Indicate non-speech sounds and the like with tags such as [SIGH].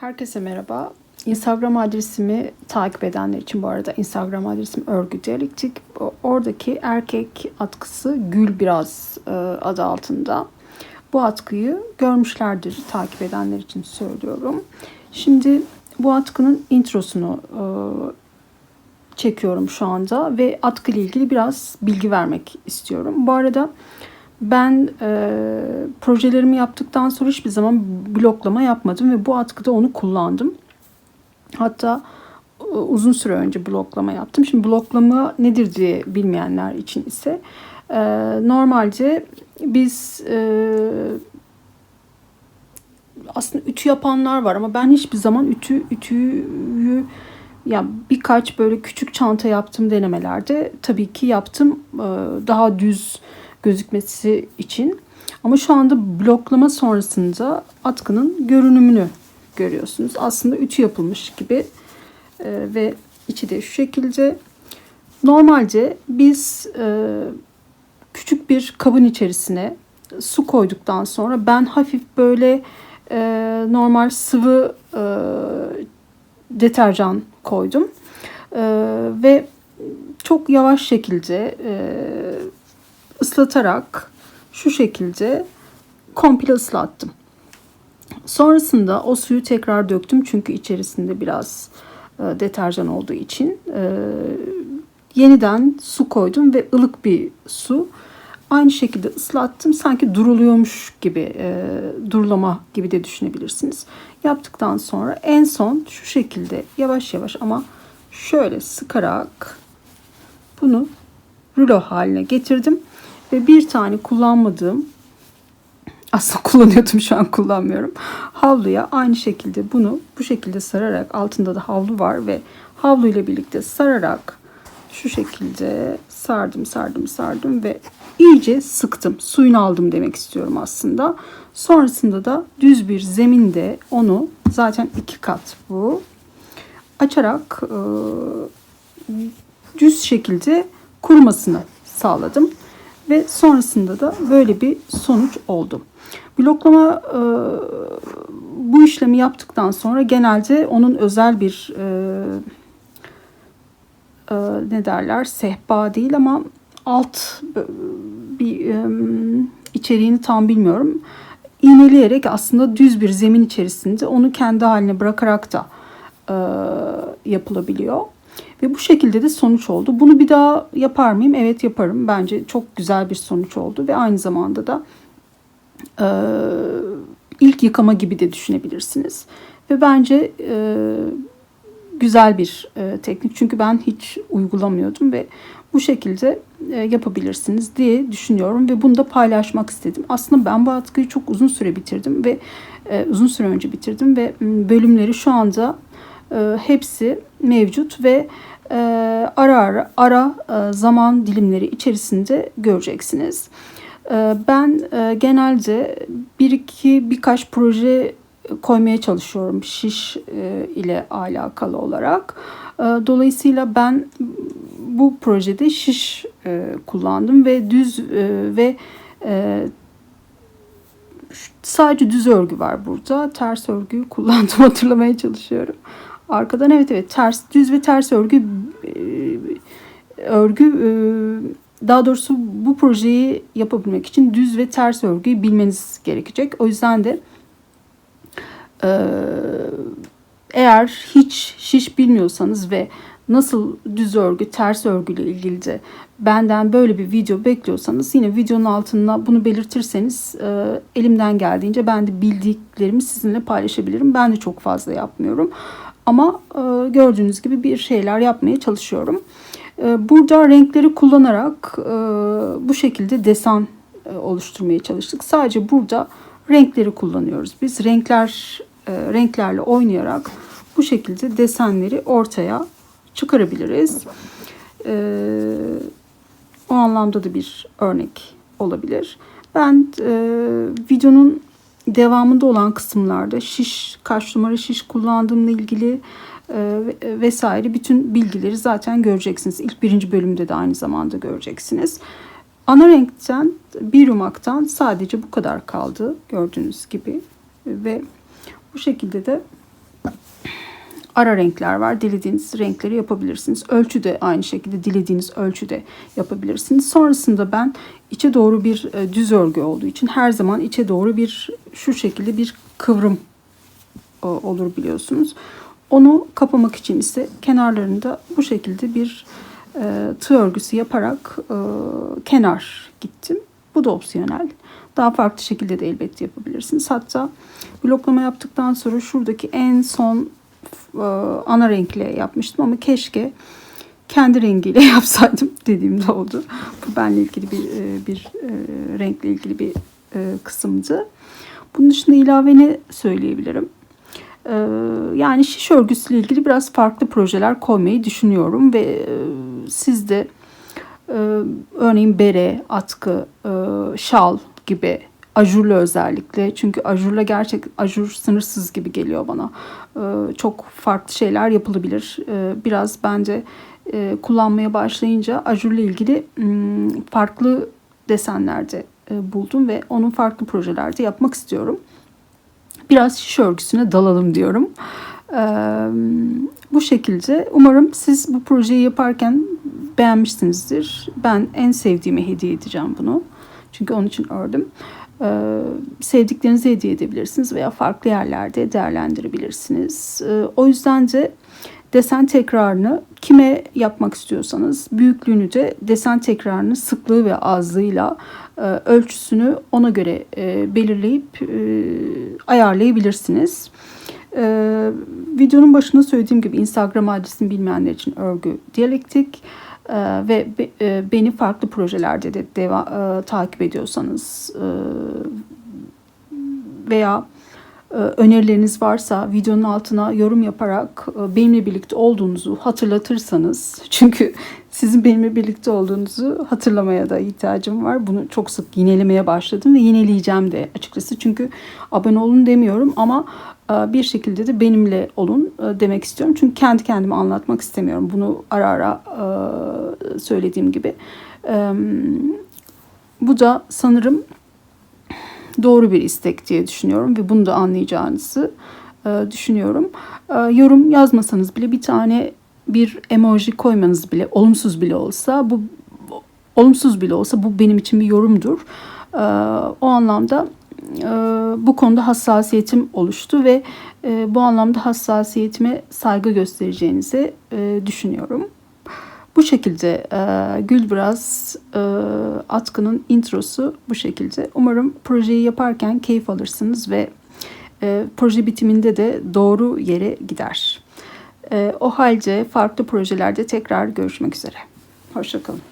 Herkese merhaba. Instagram adresimi takip edenler için bu arada Instagram adresim örgü diyalektik. Oradaki erkek atkısı Gül Biraz e, adı altında. Bu atkıyı görmüşlerdir takip edenler için söylüyorum. Şimdi bu atkının introsunu e, çekiyorum şu anda ve atkı ile ilgili biraz bilgi vermek istiyorum. Bu arada ben e, projelerimi yaptıktan sonra hiçbir zaman bloklama yapmadım ve bu atkıda onu kullandım. Hatta e, uzun süre önce bloklama yaptım. Şimdi bloklama nedir diye bilmeyenler için ise e, normalde biz e, aslında ütü yapanlar var ama ben hiçbir zaman ütü ütüyü ya birkaç böyle küçük çanta yaptığım denemelerde tabii ki yaptım e, daha düz gözükmesi için. Ama şu anda bloklama sonrasında atkının görünümünü görüyorsunuz. Aslında ütü yapılmış gibi e, ve içi de şu şekilde. Normalde biz e, küçük bir kabın içerisine su koyduktan sonra ben hafif böyle e, normal sıvı e, deterjan koydum. E, ve çok yavaş şekilde e, ıslatarak şu şekilde komple ıslattım. Sonrasında o suyu tekrar döktüm çünkü içerisinde biraz e, deterjan olduğu için e, yeniden su koydum ve ılık bir su. Aynı şekilde ıslattım. Sanki duruluyormuş gibi, e, durulama gibi de düşünebilirsiniz. Yaptıktan sonra en son şu şekilde yavaş yavaş ama şöyle sıkarak bunu rulo haline getirdim. Ve bir tane kullanmadığım aslında [LAUGHS] kullanıyordum şu an kullanmıyorum. Havluya aynı şekilde bunu bu şekilde sararak altında da havlu var ve havlu ile birlikte sararak şu şekilde sardım sardım sardım ve iyice sıktım. Suyunu aldım demek istiyorum aslında. Sonrasında da düz bir zeminde onu zaten iki kat bu açarak e, düz şekilde kurumasını sağladım. Ve sonrasında da böyle bir sonuç oldu. Bloklama e, bu işlemi yaptıktan sonra genelde onun özel bir e, e, ne derler sehpa değil ama alt e, bir e, içeriğini tam bilmiyorum. İğneleyerek aslında düz bir zemin içerisinde onu kendi haline bırakarak da e, yapılabiliyor. Ve bu şekilde de sonuç oldu. Bunu bir daha yapar mıyım? Evet yaparım. Bence çok güzel bir sonuç oldu ve aynı zamanda da e, ilk yıkama gibi de düşünebilirsiniz. Ve bence e, güzel bir e, teknik. Çünkü ben hiç uygulamıyordum ve bu şekilde e, yapabilirsiniz diye düşünüyorum ve bunu da paylaşmak istedim. Aslında ben bu atkıyı çok uzun süre bitirdim ve e, uzun süre önce bitirdim ve bölümleri şu anda e, hepsi mevcut ve e, ara ara, ara e, zaman dilimleri içerisinde göreceksiniz. E, ben e, genelde bir iki birkaç proje koymaya çalışıyorum şiş e, ile alakalı olarak. E, dolayısıyla ben bu projede şiş e, kullandım ve düz e, ve e, sadece düz örgü var burada. Ters örgüyü kullandım [LAUGHS] hatırlamaya çalışıyorum. Arkadan evet evet ters düz ve ters örgü e, örgü e, daha doğrusu bu projeyi yapabilmek için düz ve ters örgüyü bilmeniz gerekecek. O yüzden de e, eğer hiç şiş bilmiyorsanız ve nasıl düz örgü, ters örgüyle ilgili de benden böyle bir video bekliyorsanız yine videonun altına bunu belirtirseniz e, elimden geldiğince ben de bildiklerimi sizinle paylaşabilirim. Ben de çok fazla yapmıyorum. Ama e, gördüğünüz gibi bir şeyler yapmaya çalışıyorum. E, burada renkleri kullanarak e, bu şekilde desen e, oluşturmaya çalıştık. Sadece burada renkleri kullanıyoruz. Biz renkler e, renklerle oynayarak bu şekilde desenleri ortaya çıkarabiliriz. E, o anlamda da bir örnek olabilir. Ben e, videonun devamında olan kısımlarda şiş, kaç numara şiş kullandığımla ilgili e, vesaire bütün bilgileri zaten göreceksiniz. İlk birinci bölümde de aynı zamanda göreceksiniz. Ana renkten bir yumaktan sadece bu kadar kaldı gördüğünüz gibi ve bu şekilde de ara renkler var. Dilediğiniz renkleri yapabilirsiniz. Ölçü de aynı şekilde dilediğiniz ölçüde yapabilirsiniz. Sonrasında ben içe doğru bir e, düz örgü olduğu için her zaman içe doğru bir şu şekilde bir kıvrım e, olur biliyorsunuz. Onu kapamak için ise kenarlarında bu şekilde bir e, tığ örgüsü yaparak kenar gittim. Bu da opsiyonel. Daha farklı şekilde de elbette yapabilirsiniz. Hatta bloklama yaptıktan sonra şuradaki en son ana renkle yapmıştım ama keşke kendi rengiyle [LAUGHS] yapsaydım dediğim de oldu. Bu benle ilgili bir e, bir e, renkle ilgili bir e, kısımdı. Bunun dışında ilave ne söyleyebilirim? E, yani şiş örgüsüyle ilgili biraz farklı projeler koymayı düşünüyorum ve e, siz de e, örneğin bere, atkı, e, şal gibi ajurlu özellikle çünkü ajurla gerçek ajur sınırsız gibi geliyor bana. E, çok farklı şeyler yapılabilir. E, biraz bence e, kullanmaya başlayınca ajurla ilgili m, farklı desenlerde e, buldum ve onun farklı projelerde yapmak istiyorum. Biraz şiş örgüsüne dalalım diyorum. E, bu şekilde umarım siz bu projeyi yaparken beğenmişsinizdir. Ben en sevdiğime hediye edeceğim bunu. Çünkü onun için ördüm. Ee, sevdiklerinize hediye edebilirsiniz veya farklı yerlerde değerlendirebilirsiniz. Ee, o yüzden de desen tekrarını kime yapmak istiyorsanız büyüklüğünü de desen tekrarını sıklığı ve azlığıyla e, ölçüsünü ona göre e, belirleyip e, ayarlayabilirsiniz. Ee, videonun başında söylediğim gibi Instagram adresini bilmeyenler için örgü diyalektik. Ee, ve e, beni farklı projelerde de deva, e, takip ediyorsanız e, veya önerileriniz varsa videonun altına yorum yaparak benimle birlikte olduğunuzu hatırlatırsanız [LAUGHS] çünkü sizin benimle birlikte olduğunuzu hatırlamaya da ihtiyacım var. Bunu çok sık yinelemeye başladım ve yineleyeceğim de açıkçası. Çünkü abone olun demiyorum ama bir şekilde de benimle olun e, demek istiyorum. Çünkü kendi kendime anlatmak istemiyorum. Bunu ara ara e, söylediğim gibi. Bu da sanırım doğru bir istek diye düşünüyorum ve bunu da anlayacağınızı düşünüyorum. Yorum yazmasanız bile bir tane bir emoji koymanız bile olumsuz bile olsa bu olumsuz bile olsa bu benim için bir yorumdur. O anlamda e, bu konuda hassasiyetim oluştu ve e, bu anlamda hassasiyetime saygı göstereceğinizi e, düşünüyorum. Bu şekilde e, Gülbraz e, atkının introsu bu şekilde. Umarım projeyi yaparken keyif alırsınız ve e, proje bitiminde de doğru yere gider. E, o halde farklı projelerde tekrar görüşmek üzere. Hoşçakalın.